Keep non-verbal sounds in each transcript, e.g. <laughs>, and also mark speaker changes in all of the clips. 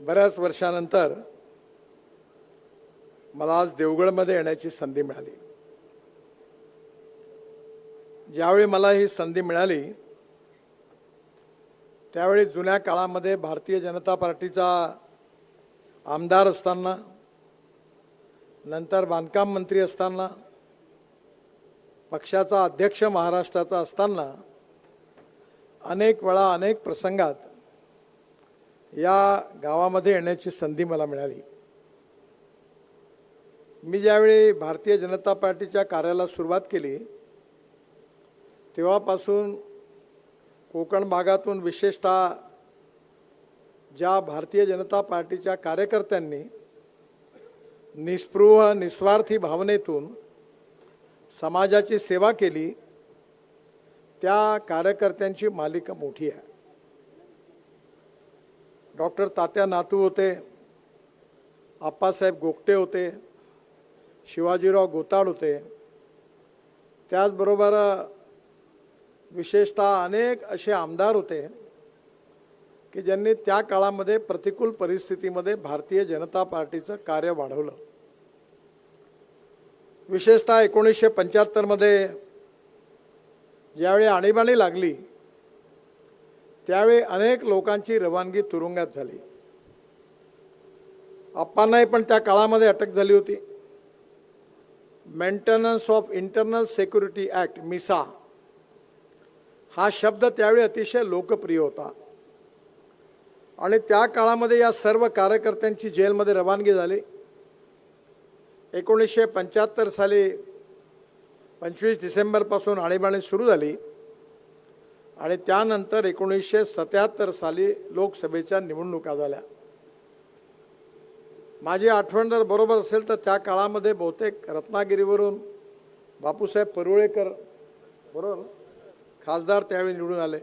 Speaker 1: बऱ्याच वर्षानंतर मला आज देवगडमध्ये येण्याची संधी मिळाली. ज्यावेळी मला ही संधी मिळाली त्यावेळी जुन्या काळामध्ये भारतीय जनता पार्टीचा आमदार असताना नंतर बांधकाम मंत्री असताना पक्षाचा अध्यक्ष महाराष्ट्राचा असताना अनेक वेळा अनेक प्रसंगात या गावामध्ये येण्याची संधी मला मिळाली. मी ज्यावेळी भारतीय जनता पार्टीच्या कार्याला सुरुवात केली तेव्हापासून कोकण भागातून विशेषतः ज्या भारतीय जनता पार्टीच्या कार्यकर्त्यांनी निस्पृह निस्वार्थी भावनेतून समाजाची सेवा केली त्या कार्यकर्त्यांची मालिका मोठी आहे. डॉक्टर तात्या नातू होते आप्पासाहेब गोगटे होते शिवाजीराव गोताड होते. त्याचबरोबर विशेषतः अनेक असे आमदार होते की ज्यांनी त्या काळामध्ये प्रतिकूल परिस्थितीमध्ये भारतीय जनता पार्टीचं कार्य वाढवलं. विशेषतः एकोणीसशे पंच्याहत्तरमध्ये ज्यावेळी आणीबाणी लागली त्यावेळी अनेक लोकांची रवानगी तुरुंगात झाली. आप्पांनाही पण त्या काळामध्ये अटक झाली होती. Maintenance of internal security act MISA. हा शब्द त्यावेळी अतिशय लोकप्रिय होता. आणि त्या काळामध्ये या सर्व कार्यकर्त्यांची जेलमध्ये रवानगी झाली. एकोणीसशे पंच्याहत्तर साली पंचवीस डिसेंबरपासून आणीबाणी सुरू झाली. आणि त्यानंतर एकोणीसशे सत्याहत्तर साली लोकसभेच्या निवडणुका झाल्या. माझी आठवण जर बरोबर असेल तर त्या काळामध्ये बहुतेक रत्नागिरीवरून बापूसाहेब परुळेकर बरोबर खासदार त्यावेळी निवडून आले.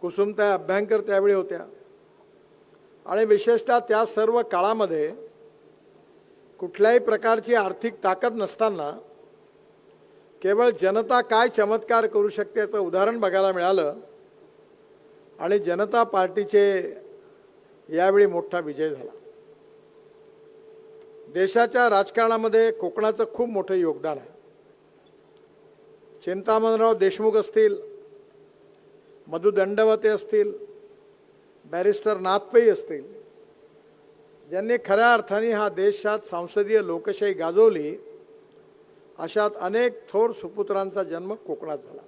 Speaker 1: कुसुमताई अभ्यंकर त्यावेळी होत्या. आणि विशेषतः त्या सर्व काळामध्ये कुठल्याही प्रकारची आर्थिक ताकद नसताना केवळ जनता काय चमत्कार करू शकते याचं उदाहरण बघायला मिळालं. आणि जनता पार्टीचे यावेळी मोठा विजय झाला. देशाच्या राजकारणामध्ये कोकणाचं खूप मोठं योगदान आहे. चिंतामणराव देशमुख असतील मधु दंडवते असतील बॅरिस्टर नाथपै असतील ज्यांनी खऱ्या अर्थाने हा देशात संसदीय लोकशाही गाजवली अशात अनेक थोर सुपुत्रांचा जन्म कोकणात झाला.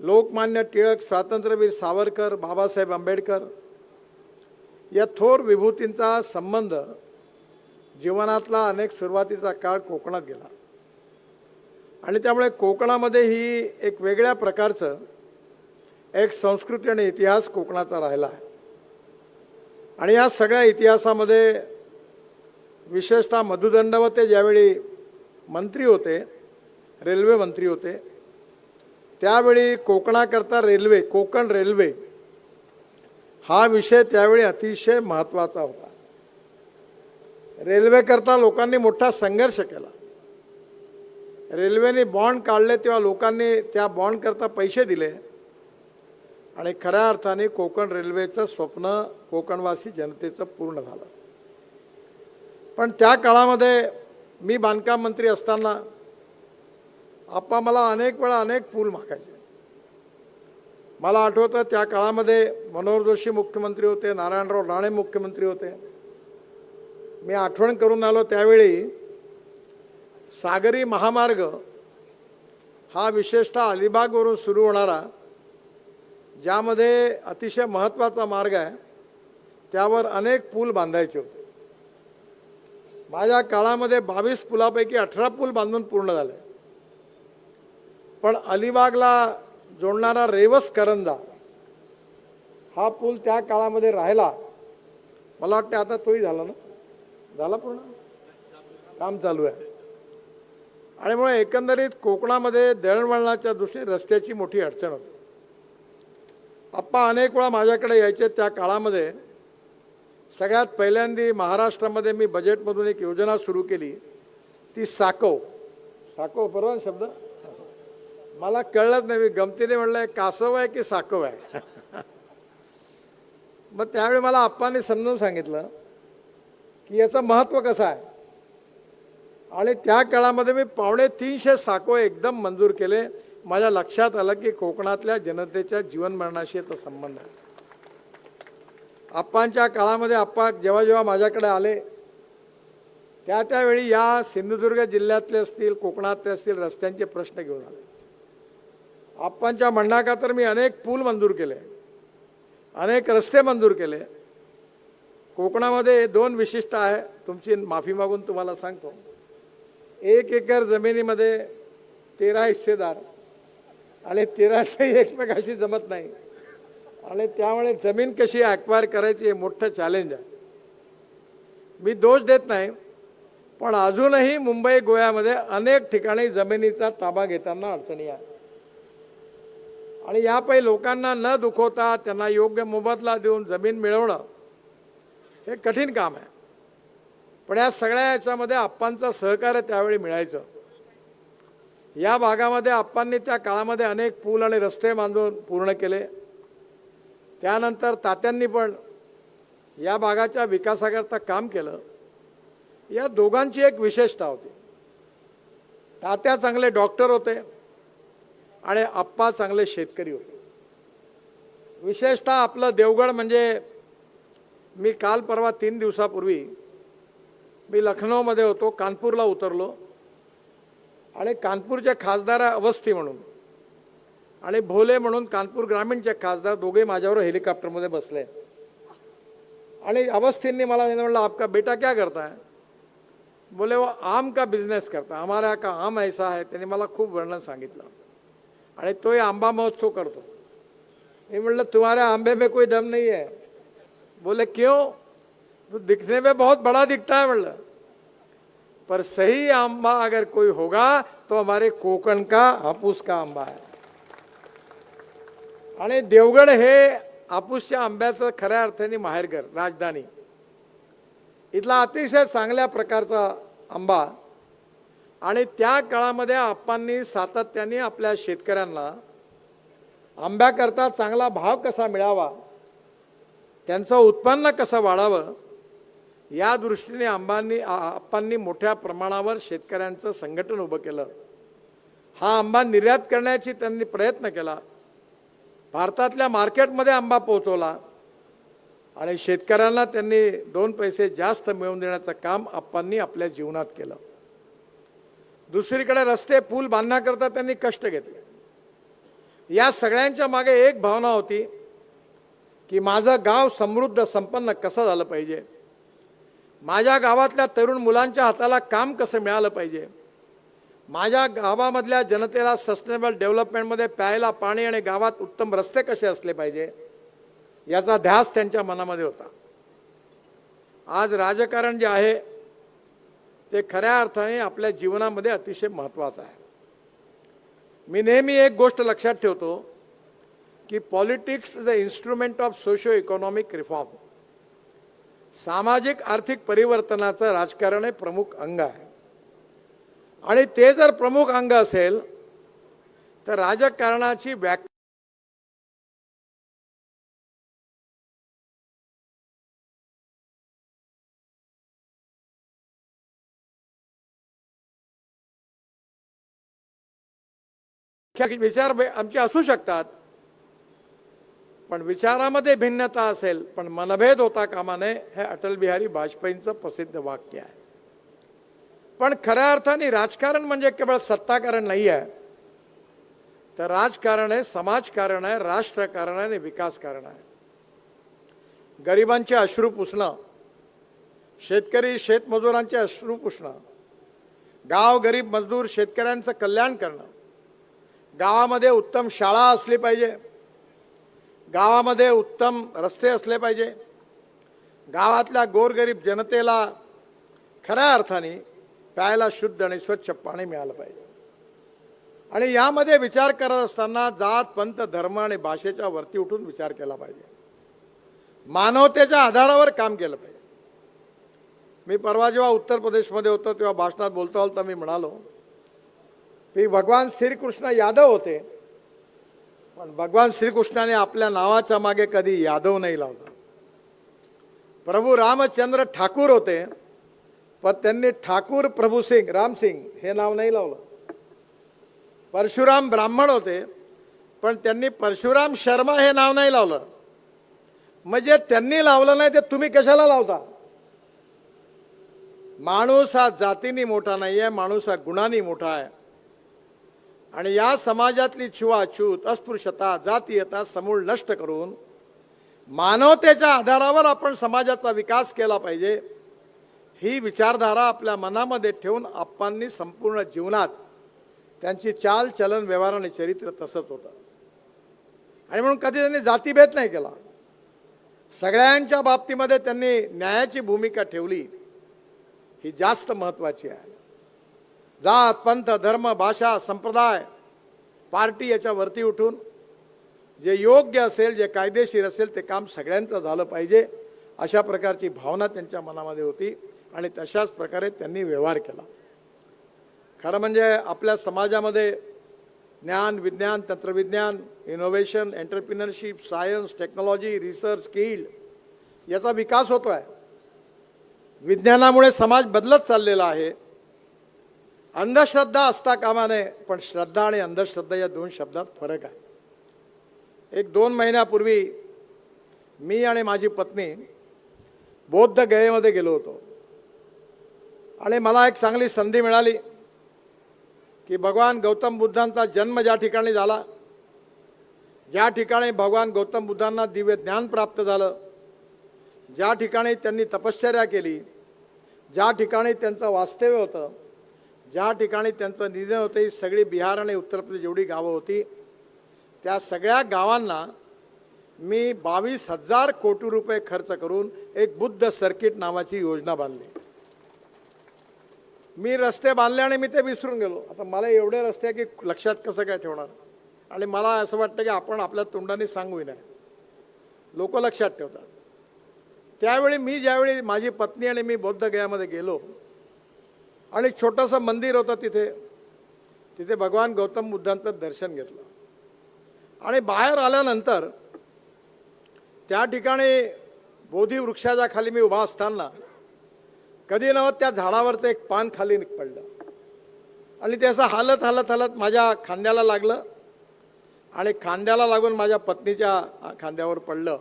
Speaker 1: लोकमान्य टिळक स्वातंत्र्यवीर सावरकर बाबासाहेब आंबेडकर या थोर विभूतींचा संबंध जीवनातला अनेक सुरुवातीचा काळ कोकणात गेला. आणि त्यामुळे कोकणामध्ये ही एक वेगळ्या प्रकारचं एक संस्कृती आणि इतिहास कोकणाचा राहिला आहे. आणि या सगळ्या इतिहासामध्ये विशेषतः मधुदंडवते ज्यावेळी मंत्री होते रेल्वे मंत्री होते. त्यावेळी कोकणाकरता रेल्वे कोकण रेल्वे हा विषय त्यावेळी अतिशय महत्त्वाचा होता. रेल्वेकरता लोकांनी मोठा संघर्ष केला. रेल्वेने बॉन्ड काढले तेव्हा लोकांनी त्या बॉन्डकरता पैसे दिले. आणि खऱ्या अर्थाने कोकण रेल्वेचं स्वप्न कोकणवासी जनतेचं पूर्ण झालं. पण त्या काळामध्ये मी बांधकाम मंत्री असताना आप्पा मला अनेक वेळा अनेक पूल मागायचे. मला आठवतं त्या काळामध्ये मनोहर जोशी मुख्यमंत्री होते नारायणराव राणे मुख्यमंत्री होते. मी आठवण करून आलो त्यावेळी सागरी महामार्ग हा विशेषतः अलिबागवरून सुरू होणारा ज्यामध्ये अतिशय महत्त्वाचा मार्ग आहे त्यावर अनेक पूल बांधायचे होते. माझ्या काळामध्ये बावीस पुलापैकी अठरा पूल बांधून पूर्ण झाले. पण अलिबागला जोडणारा रेवस करंजा हा पूल त्या काळामध्ये राहिला. मला वाटतं आता तोही झाला ना? झाला पूर्ण? काम चालू आहे. आणि मग एकंदरीत कोकणामध्ये दळणवळणाच्या दृष्टीने रस्त्याची मोठी अडचण होती. आप्पा अनेक वेळा माझ्याकडे यायचे त्या काळामध्ये सगळ्यात पहिल्यांदी महाराष्ट्रामध्ये मी बजेटमधून एक योजना सुरू केली. ती साकव साकव बरोबर शब्द? मला कळलंच नाही मी गमतीने म्हणलं कासव आहे की साकव आहे? <laughs> मग त्यावेळी मला आप्पांनी समजून सांगितलं की याचं महत्त्व कसं आहे? आणि त्या काळामध्ये मी पावणे तीनशे साको एकदम मंजूर केले. माझ्या लक्षात आलं की कोकणातल्या जनतेच्या जीवनमरणाशी याचा संबंध आहे. आप्पांच्या काळामध्ये आप्पा जेव्हा जेव्हा माझ्याकडे आले त्या त्यावेळी या सिंधुदुर्ग जिल्ह्यातले असतील कोकणातले असतील रस्त्यांचे प्रश्न घेऊन आले. आप्पांच्या म्हणण्याका तर मी अनेक पूल मंजूर केले अनेक रस्ते मंजूर केले. कोकणामध्ये दोन विशिष्ट आहे तुमची माफी मागून तुम्हाला सांगतो. एक एकर जमिनीमध्ये तेरा हिस्सेदार आणि तेराचे एकमेकाशी जमत नाही. आणि त्यामुळे जमीन कशी ॲक्वायर करायची हे मोठं चॅलेंज आहे. मी दोष देत नाही पण अजूनही मुंबई गोव्यामध्ये अनेक ठिकाणी जमिनीचा ताबा घेताना अडचणी आहे आणि यापैकी लोकांना न दुखवता त्यांना योग्य मोबदला देऊन जमीन मिळवणं हे कठीण काम आहे. पण या सगळ्या याच्यामध्ये आप्पांचं सहकार्य त्यावेळी मिळायचं. या भागामध्ये आप्पांनी त्या काळामध्ये अनेक पूल आणि रस्ते बांधून पूर्ण केले. त्यानंतर तात्यांनी पण या भागाच्या विकासाकरता काम केलं. या दोघांची एक विशेषता होती. तात्या चांगले डॉक्टर होते आणि आप्पा चांगले शेतकरी होते. विशेषतः आपलं देवगड म्हणजे मी काल परवा तीन दिवसापूर्वी मी लखनौमध्ये होतो कानपूरला उतरलो. आणि कानपूरच्या खासदार अवस्थी म्हणून आणि भोले म्हणून कानपूर ग्रामीणचे खासदार दोघे माझ्यावर हेलिकॉप्टरमध्ये बसले. आणि अवस्थींनी मला म्हणलं आपका बेटा क्या करता है? बोले वो आम का बिझनेस करता है हमारा का आम ऐसा है त्याने मला खूप वर्णन सांगितलं. आणि तोही आंबा महोत्सव करतो. मी म्हणलं तुम्हारे आंबे में कोई दम नहीं है. बोले क्यों? तो दिखने में बहुत बड़ा दिखता है म्हणलं पर सही आंबा अगर कोई होगा तो हमारे कोकण का हापूस का आंबा है। आणि देवगड हे आपूसच्या आंब्याचं खऱ्या अर्थाने माहेरघर राजधानी. इथला अतिशय चांगल्या प्रकारचा आंबा आणि त्या काळामध्ये आप्पांनी सातत्याने आपल्या शेतकऱ्यांना आंब्याकरता चांगला भाव कसा मिळावा त्यांचं उत्पन्न कसं वाढावं या दृष्टीने आंबांनी आप्पांनी मोठ्या प्रमाणावर शेतकऱ्यांचं संघटन उभं केलं. हा आंबा निर्यात करण्याची त्यांनी प्रयत्न केला. भारतातल्या मार्केटमध्ये आंबा पोहोचवला आणि शेतकऱ्यांना त्यांनी दोन पैसे जास्त मिळवून देण्याचं काम आप्पांनी आपल्या जीवनात केलं. दुसरीकडे रस्ते पूल बांधण्याकरता त्यांनी कष्ट घेतले. या सगळ्यांच्या मागे एक भावना होती की माझं गाव समृद्ध संपन्न कसं झालं पाहिजे? माझ्या गावातल्या तरुण मुलांच्या हाताला काम कसं मिळालं पाहिजे? माझ्या गावामधल्या जनतेला सस्टेनेबल डेव्हलपमेंटमध्ये प्यायला पाणी आणि गावात उत्तम रस्ते कसे असले पाहिजे याचा ध्यास त्यांच्या मनामध्ये होता. आज राजकारण जे आहे ते खऱ्या अर्थाने आपल्या जीवनामध्ये अतिशय महत्त्वाचं आहे. मी नेहमी एक गोष्ट लक्षात ठेवतो की politics is a instrument of socio economic reform सामाजिक आर्थिक परिवर्तनाचं राजकारण हे प्रमुख अंग आहे. आणि ते जर प्रमुख अंग असेल तर राजकारणाची व्याख्या विचार आमचे असू शकतात पण विचारामध्ये भिन्नता असेल पण मनभेद होता कामा नये हे अटल बिहारी वाजपेयींचं प्रसिद्ध वाक्य आहे. पण खऱ्या अर्थाने राजकारण म्हणजे केवळ सत्ताकारण नाही आहे तर राजकारण आहे समाजकारण आहे राष्ट्रकारण आहे आणि विकासकारण आहे. गरिबांचे अश्रू पुसणं शेतकरी शेतमजुरांचे अश्रू पुसणं गाव गरीब मजदूर शेतकऱ्यांचं कल्याण करणं गावामध्ये उत्तम शाळा असली पाहिजे गावामध्ये उत्तम रस्ते असले पाहिजे गावातल्या गोरगरीब जनतेला खऱ्या अर्थाने प्यायला शुद्ध आणि स्वच्छ पाणी मिळालं पाहिजे. आणि यामध्ये विचार करत असताना जात पंत धर्म आणि भाषेच्या वरती उठून विचार केला पाहिजे. मानवतेच्या आधारावर काम केलं पाहिजे. मी परवा जेव्हा उत्तर प्रदेशमध्ये होतो तेव्हा भाषणात बोलता बोलता मी म्हणालो की भगवान श्रीकृष्ण यादव होते पण भगवान श्रीकृष्णाने आपल्या नावाच्या मागे कधी यादव नाही लावला. प्रभू रामचंद्र ठाकूर होते पण त्यांनी ठाकूर प्रभू सिंग हे नाव नाही लावलं. परशुराम ब्राह्मण होते पण त्यांनी परशुराम शर्मा हे नाव नाही लावलं. म्हणजे त्यांनी लावलं नाही ते तुम्ही कशाला लावता? माणूस हा जातीने मोठा नाही आहे माणूस हा गुणांनी मोठा आहे. आणि या समाजातली छुआछूत अस्पृश्यता जातीयता समूळ नष्ट करून मानवतेच्या आधारावर आपण समाजाचा विकास केला पाहिजे. ही विचारधारा आपल्या मनामध्ये ठेवून आप्पांनी संपूर्ण जीवनात त्यांची चाल चलन व्यवहार आणि चरित्र तसंच होतं. आणि म्हणून कधी त्यांनी जातीभेद नाही केला. सगळ्यांच्या बाबतीमध्ये त्यांनी न्यायाची भूमिका ठेवली. ही जास्त महत्त्वाची आहे. जात पंथ धर्म भाषा संप्रदाय पार्टी याच्या वरती उठून जे योग्य असेल जे कायदेशीर असेल ते काम सगळ्यांचं झालं पाहिजे अशा प्रकारची भावना त्यांच्या मनामध्ये होती. आणि तशाच प्रकारे त्यांनी व्यवहार केला. खरं म्हणजे आपल्या समाजामध्ये ज्ञान विज्ञान तंत्रविज्ञान innovation entrepreneurship science technology research skill याचा विकास होतो आहे विज्ञानामुळे समाज बदलत चाललेला आहे. अंधश्रद्धा असता कामा नये पण श्रद्धा आणि अंधश्रद्धा या दोन शब्दात फरक आहे. एक दोन महिन्यापूर्वी मी आणि माझी पत्नी बौद्ध गयेमध्ये गेलो होतो. आणि मला एक चांगली संधी मिळाली की भगवान गौतम बुद्धांचा जन्म ज्या ठिकाणी झाला ज्या ठिकाणी भगवान गौतम बुद्धांना दिव्य ज्ञान प्राप्त झालं ज्या ठिकाणी त्यांनी तपश्चर्या केली ज्या ठिकाणी त्यांचं वास्तव्य होतं ज्या ठिकाणी त्यांचं निधन होतं ही सगळी बिहार आणि उत्तर प्रदेश जेवढी गावं होती त्या सगळ्या गावांना मी बावीस हजार कोटी रुपये खर्च करून एक बुद्ध सर्किट नावाची योजना बांधली. मी रस्ते बांधले आणि मी ते विसरून गेलो. आता मला एवढे रस्ते आहे की लक्षात कसं काय ठेवणार? आणि मला असं वाटतं की आपण आपल्या तोंडाने सांगू नये लोक लक्षात ठेवतात. त्यावेळी मी ज्यावेळी माझी पत्नी आणि मी बौद्ध गयामध्ये गेलो आणि छोटंसं मंदिर होतं तिथे तिथे भगवान गौतम बुद्धांचं दर्शन घेतलं. आणि बाहेर आल्यानंतर त्या ठिकाणी बोधी वृक्षाच्या खाली मी उभा असताना कधी नव्हत त्या झाडावरचं एक पान खाली पडलं. आणि ते असं हालत हालत हालत माझ्या खांद्याला लागलं. आणि खांद्याला लागून माझ्या पत्नीच्या खांद्यावर पडलं.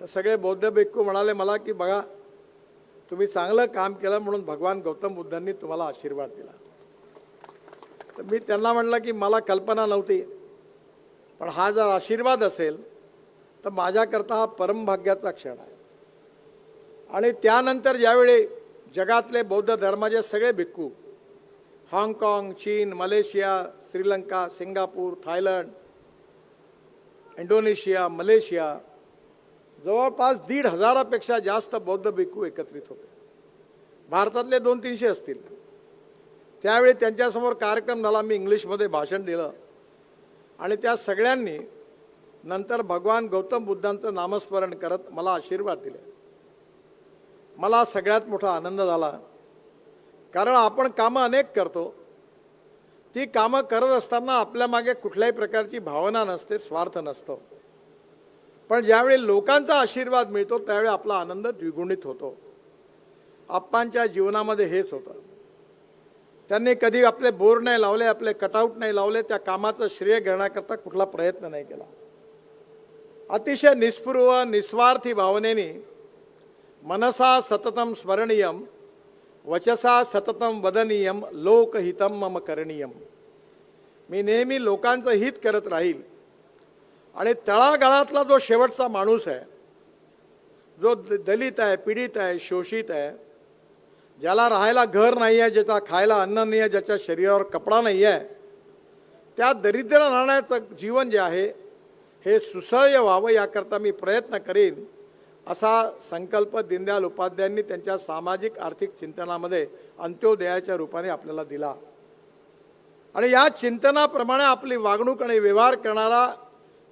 Speaker 1: तर सगळे बौद्ध भिक्खू म्हणाले मला की बघा तुम्ही चांगलं काम केलं म्हणून भगवान गौतम बुद्धांनी तुम्हाला आशीर्वाद दिला. तर मी त्यांना म्हटलं की मला कल्पना नव्हती पण हा जर आशीर्वाद असेल तर माझ्याकरता हा परमभाग्याचा क्षण आहे. आणि त्यानंतर ज्यावेळी जगातले बौद्ध धर्माचे सगळे भिक्खू हाँगकाँग चीन Malaysia Sri Lanka Singapore Thailand Indonesia Malaysia जवळपास दीड हजारापेक्षा जास्त बौद्ध भिक्खू एकत्रित होते. भारतातले दोन तीनशे असतील. त्यावेळी त्यांच्यासमोर कार्यक्रम झाला मी इंग्लिशमध्ये भाषण दिलं. आणि त्या सगळ्यांनी नंतर भगवान गौतम बुद्धांचं नामस्मरण करत मला आशीर्वाद दिले. मला सगळ्यात मोठा आनंद झाला. कारण आपण कामं अनेक करतो. ती कामं करत असताना आपल्या मागे कुठल्याही प्रकारची भावना नसते स्वार्थ नसतो. पण ज्यावेळी लोकांचा आशीर्वाद मिळतो त्यावेळी आपला आनंद द्विगुणित होतो. आप्पांच्या जीवनामध्ये हेच होतं. त्यांनी कधी आपले बोर नाही लावले आपले कटआउट नाही लावले त्या कामाचं श्रेय घेण्याकरता कुठला प्रयत्न नाही केला. अतिशय निस्पृह निस्वार्थी भावनेने मनसा सततम स्मरणीयम वचसा सततम वदनीयम लोकहितम मम करणीयम मी नेहमी लोकांचं हित करत राहील. आणि तळागाळातला जो शेवटचा माणूस आहे जो द- दलित आहे पीडित आहे शोषित आहे ज्याला राहायला घर नाही आहे ज्याचा खायला अन्न नाही आहे ज्याच्या शरीरावर कपडा नाही आहे त्या दरिद्र राहण्याचं जीवन जे आहे हे सुसह्य व्हावं याकरता मी प्रयत्न करीन. असा संकल्प दीनदयाल उपाध्यायांनी त्यांच्या सामाजिक आर्थिक चिंतनामध्ये अंत्योदयाच्या रूपाने आपल्याला दिला. आणि या चिंतनाप्रमाणे आपली वागणूक आणि व्यवहार करणारा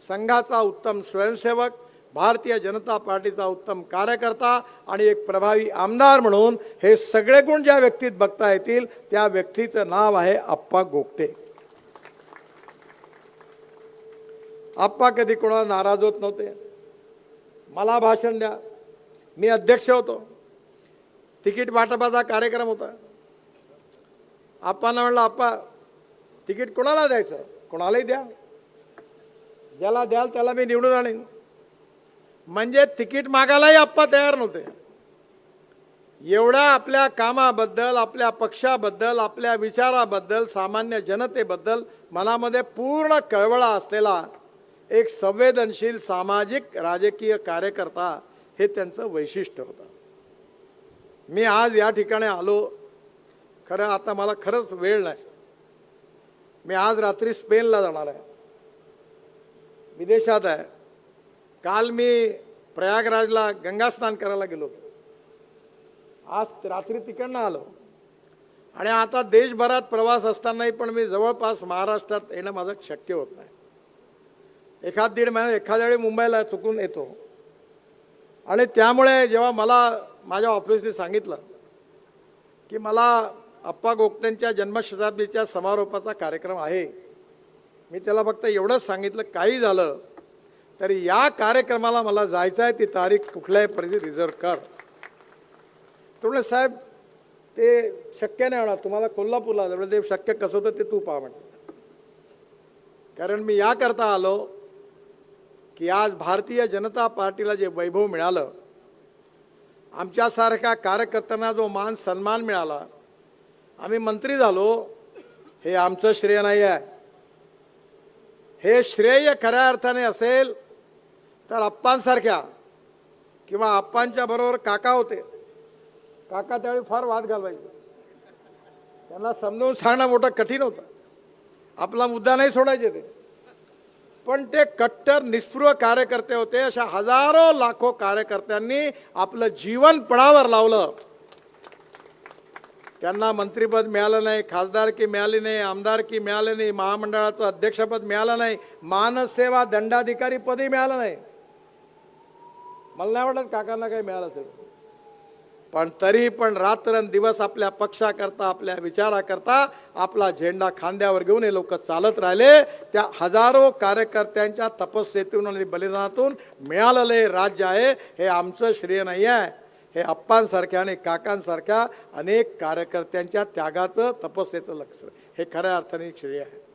Speaker 1: संघाचा उत्तम स्वयंसेवक भारतीय जनता पार्टीचा उत्तम कार्यकर्ता आणि एक प्रभावी आमदार म्हणून हे सगळे गुण ज्या व्यक्तीत बघता येतील त्या व्यक्तीचं नाव आहे आप्पा गोगटे. आप्पा कधी कोणाला नाराज होत नव्हते? मला भाषण द्या. मी अध्यक्ष होतो. तिकीट वाटपाचा कार्यक्रम होता. आप्पांना म्हणलं आप्पा तिकीट कोणाला द्यायचं? कोणालाही द्या. ज्याला द्याल त्याला मी निवडून आणीन. म्हणजे तिकीट मागायलाही आप्पा तयार नव्हते. एवढ्या आपल्या कामाबद्दल आपल्या पक्षाबद्दल आपल्या विचाराबद्दल सामान्य जनतेबद्दल मनामध्ये पूर्ण कळवळा असलेला एक संवेदनशील सामाजिक राजकीय कार्यकर्ता हे त्यांचं वैशिष्ट्य होतं. मी आज या ठिकाणी आलो खरं आता मला खरंच वेळ नाही. मी आज रात्री स्पेनला जाणार आहे. विदेशात आहे. काल मी प्रयागराजला गंगास्नान करायला गेलो आज रात्री तिकडनं आलो. आणि आता देशभरात प्रवास असतानाही पण मी जवळपास महाराष्ट्रात येणं माझं शक्य होत नाही. एखाद दीड महिना एखाद्या वेळी मुंबईला चुकून येतो आणि त्यामुळे जेव्हा मला माझ्या ऑफिसने सांगितलं की मला अप्पा गोखटेंच्या जन्मशताब्दीच्या समारोपाचा कार्यक्रम आहे मी त्याला फक्त एवढंच सांगितलं काही झालं तरी या कार्यक्रमाला मला जायचं आहे ती तारीख कुठल्याही परिस्थितीत रिझर्व कर तो साहेब ते शक्य नाही होणार तुम्हाला कोल्हापूरला जायचं." ते शक्य कसं होतं ते तू पहा म्हणते कारण मी याकरता आलो की आज भारतीय जनता पार्टीला जे वैभव मिळालं आमच्यासारख्या कार्यकर्त्यांना जो मान सन्मान मिळाला आम्ही मंत्री झालो हे आमचं श्रेय नाही आहे. हे श्रेय खऱ्या अर्थाने असेल तर अप्पांसारख्या किंवा अप्पांच्या बरोबर काका होते काका त्यावेळी फार वाद घालवायचे. त्यांना समजावून सांगणं मोठं कठीण होतं. आपला मुद्दा नाही सोडायचे ते. पण ते कट्टर निस्पृह कार्यकर्ते होते. अशा हजारो लाखो कार्यकर्त्यांनी आपलं जीवन पणावर लावलं. त्यांना मंत्रीपद मिळालं नाही खासदारकी मिळाली नाही आमदारकी मिळाली नाही महामंडळाचं अध्यक्षपद मिळालं नाही मानसेवा दंडाधिकारी पदही मिळालं नाही. मला नाही वाटत काकांना काही मिळालं असेल. पण तरी पण रात्रंदिवस आपल्या पक्षाकरता आपल्या विचाराकरता आपला झेंडा खांद्यावर घेऊन हे लोक चालत राहिले. त्या हजारो कार्यकर्त्यांच्या तपस्येतून आणि बलिदानातून मिळालेलं हे राज्य आहे. हे आमचं श्रेय नाही आहे. हे अप्पांसारख्या आणि काकांसारख्या अनेक कार्यकर्त्यांच्या त्यागाचं तपस्येचं लक्ष. हे खऱ्या अर्थाने श्रेय आहे.